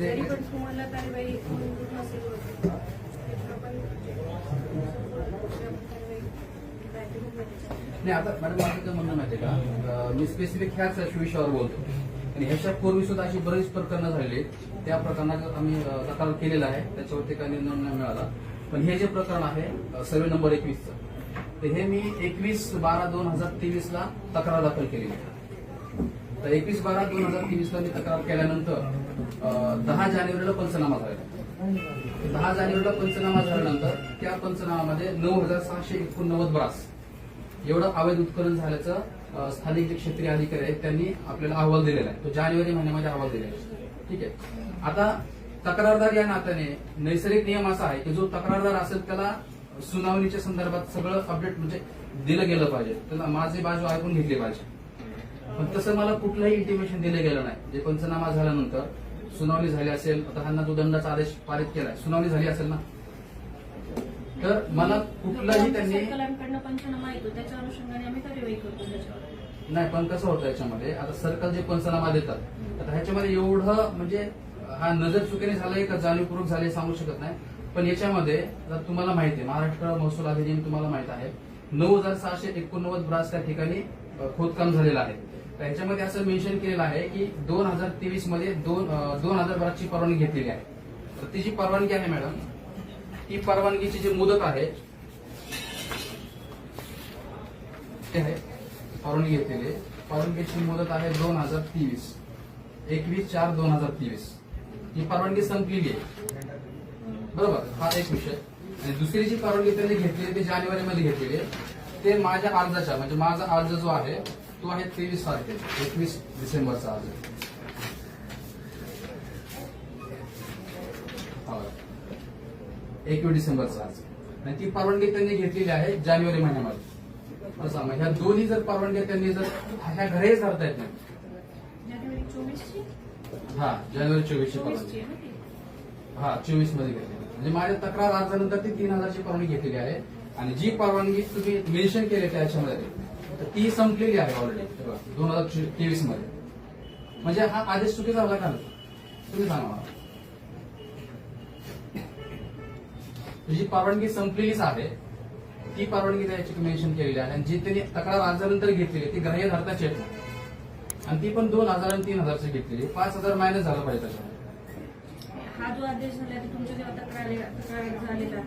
तरी पण तुम्हाला कारवाई नाही आता मॅडम माझं काय म्हणणं का? मी स्पेसिफिक ह्याच विषयावर बोलतो. आणि ह्याच्या पूर्वी सुद्धा अशी बरीच प्रकरणं झालेली आहेत. त्या प्रकरणात आम्ही तक्रार केलेला आहे. त्याच्यावरती काही निर्णय मिळाला. पण हे जे प्रकरण आहे सर्वे नंबर एकवीसचं. तर हे मी एकवीस बारा दोन हजार तेवीस ला तक्रार दाखल केली तर एकवीस बारा दोन हजार तेवीस ला मी तक्रार केल्यानंतर दहा जानेवारीला पंचनामा झाला दहा जानेवारीला पंचनामा झाल्यानंतर त्या पंचनामामध्ये नऊ हजार सहाशे एकोणनव्वद ब्रास एवढं अवैध उत्खनन झाल्याचं स्थानिक जे क्षेत्रीय अधिकारी आहेत त्यांनी आपल्याला अहवाल दिलेला आहे. तो जानेवारी महिन्यामध्ये अहवाल दिलेला आहे. ठीक आहे. आता तक्रारदार या नात्याने नैसर्गिक नियम असा आहे की जो तक्रारदार असेल त्याला सुनावणीच्या संदर्भात सगळं अपडेट म्हणजे दिलं गेलं पाहिजे. त्याला माझी बाजू ऐकून घेतली पाहिजे. पण तसं मला कुठलंही इंटिमेशन दिलं गेलं नाही. जे पंचनामा झाल्यानंतर सुनावणी झाली असेल आता ह्यांना जो दंडाचा आदेश पारित केलाय सुनावणी झाली असेल ना? तर मला कुठलाही त्यांनी नाही पण कसं होतं याच्यामध्ये आता सर्कल जे पंचनामा देतात आता ह्याच्यामध्ये एवढं म्हणजे हा नजर चुकीने झालंय का जाणीवपूर्वक झाले सांगू शकत नाही. पण याच्यामध्ये तुम्हाला माहिती आहे महाराष्ट्र महसूल अधिनियम तुम्हाला माहीत आहे नऊ हजार सहाशे एकोणनव्वद ब्रास त्या ठिकाणी खोदकाम झालेलं आहे. तर असं मेन्शन केलेलं आहे की दोन हजार तेवीसमध्ये दोन दोन हजार ब्रासची परवानगी घेतलेली आहे. तर ती जी परवानगी आहे मॅडम ती परवानगीची जी मुदत आहे ते आहे परवानगी घेतलेली. आहे. परवानगीची मुदत आहे दोन हजार तेवीस. एकवीस चार दोन हजार तेवीस. ही परवानगी संपलेली आहे. बरोबर हा एक विषय. आणि दुसरी जी परवानगी त्यांनी घेतली ती जानेवारी मध्ये घेतलेली आहे ते माझ्या अर्जाच्या म्हणजे माझा अर्ज जो आहे तो आहे तेवीस तारखेचा एकवीस डिसेंबरचा अर्ज. एकवीस डिसेंबरचा अर्ज. आणि ती परवानगी त्यांनी घेतलेली आहे जानेवारी महिन्यामध्ये. असं मग ह्या दोन्ही जर परवानग्या त्यांनी जर ह्या घरेही धरता येत नाही. हा जानेवारी चोवीसची परवानगी. हा चोवीसमध्ये घेतली म्हणजे माझ्या तक्रार अर्जानंतर ती तीन हजारची परवानगी घेतलेली आहे. आणि जी परवानगी तुम्ही मेन्शन केली त्याच्यामध्ये तर ती संपलेली आहे ऑलरेडी दोन हजार तेवीसमध्ये. म्हणजे हा आदेश चुकीचा झाला का? तुम्ही सांगा मला. जी परवानगी संपलेलीच आहे ती परवानगी त्याची मेन्शन केलेली आहे. आणि जी त्यांनी तक्रार अर्जानंतर घेतलेली ती ग्राह्य धरताच येत आणि ती पण दोन हजार आणि तीन हजारची घेतलेली पाच हजार मायनस झालं पाहिजे त्याच्यामध्ये. जो आदेश झाला तुमच्या जेव्हा तक्रार तक्रार झालेला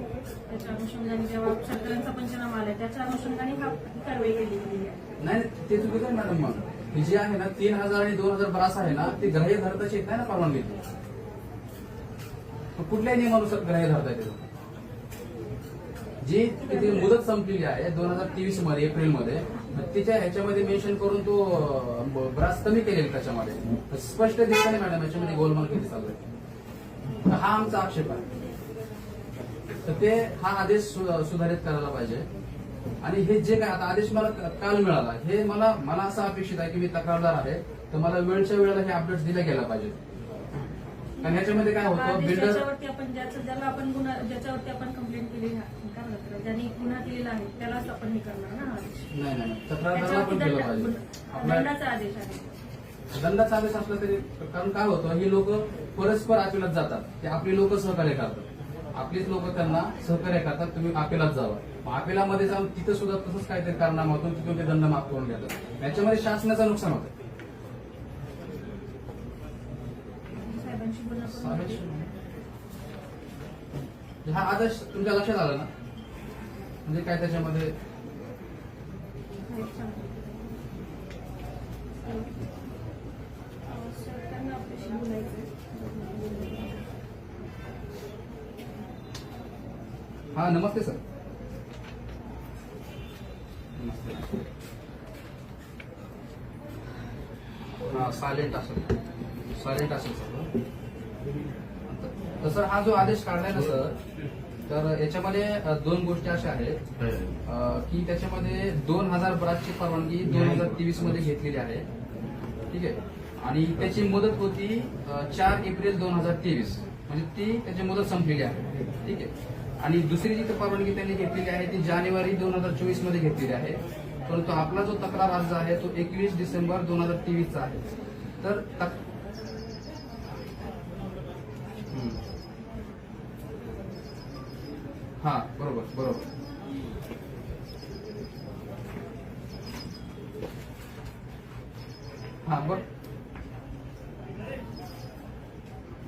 त्याच्या अनुषंगाने जेव्हा सरकारांचा पंचनामा आला त्याच्या अनुषंगाने हा ही कारवाई केली गेलेली आहे. नाही ते चुकीचं आहे मॅडम मग. ही जी आहे ना तीन हजार आणि दोन हजार बरास आहे ना ती ग्राह्य धरताची येत नाही ना परवानगी? मग कुठल्याही नियमानुसार ग्राह्य धरता येते जी तिथे मुदत संपलेली आहे दोन हजार तेवीसमध्ये एप्रिलमध्ये तिच्या ह्याच्यामध्ये मेन्शन करून तो ब्रास कमी केलेला त्याच्यामध्ये. स्पष्ट दिसत नाही मॅडम याच्यामध्ये गोलमाल किती चालू आहे. हा आमचा आक्षेप आहे. तर ते हा आदेश सुधारित करायला पाहिजे. आणि हे जे काय आता आदेश मला काल मिळाला. हे मला मला असं अपेक्षित आहे की मी तक्रारदार आहे तर मला वेळच्या वेळेला हे अपडेट्स दिल्या गेला पाहिजे कारण ह्याच्यामध्ये काय होतं बिल्डर आपण ज्याचं ज्याला आपण गुन्हा ज्याच्यावरती आपण कंप्लेंट केली ज्यांनी गुन्हा केलेला आहे त्यालाच आपण हे करणार ना नाही नाही. तक्रारदाराला पण केलं पाहिजे. आदेश आहे. दंडाचा आदेश असला तरी कारण काय होतं ही लोक परस्पर अपिलात जातात. ते आपली लोक सहकार्य करतात. आपलीच लोक त्यांना सहकार्य करतात तुम्ही अपिलात जावं. मग अपिलामध्ये जाऊन तिथं सुद्धा तसंच काहीतरी कारणामातून तिथून ते दंड माफ करून घेतात याच्यामध्ये शासनाचं नुकसान होतं. हा आदेश तुमच्या लक्षात आला ना? म्हणजे काय त्याच्यामध्ये? त्यांना बोलायचं. हा नमस्ते सर. नमस्ते. हा सायलेंट असेल सायलेंट असेल सर. तर सर हा जो आदेश काढलाय ना सर तर याच्यामध्ये दोन गोष्टी अशा आहेत. अ, की त्याच्यामध्ये दोन हजार बराचची परवानगी दोन हजार तेवीसमध्ये घेतलेली आहे. ठीक आहे? आणि त्याची मुदत होती चार एप्रिल दोन हजार तेवीस. म्हणजे ती त्याची मुदत संपलेली आहे. ठीक आहे. आणि दुसरी जी परवानगी त्यांनी घेतलेली आहे ती जानेवारी दोन हजार चोवीसमध्ये घेतलेली आहे. परंतु आपला जो तक्रार अर्ज आहे तो एकवीस डिसेंबर दोन हजार तेवीसचा आहे. तर तक... हा बरोबर बरोबर. हा बरोबर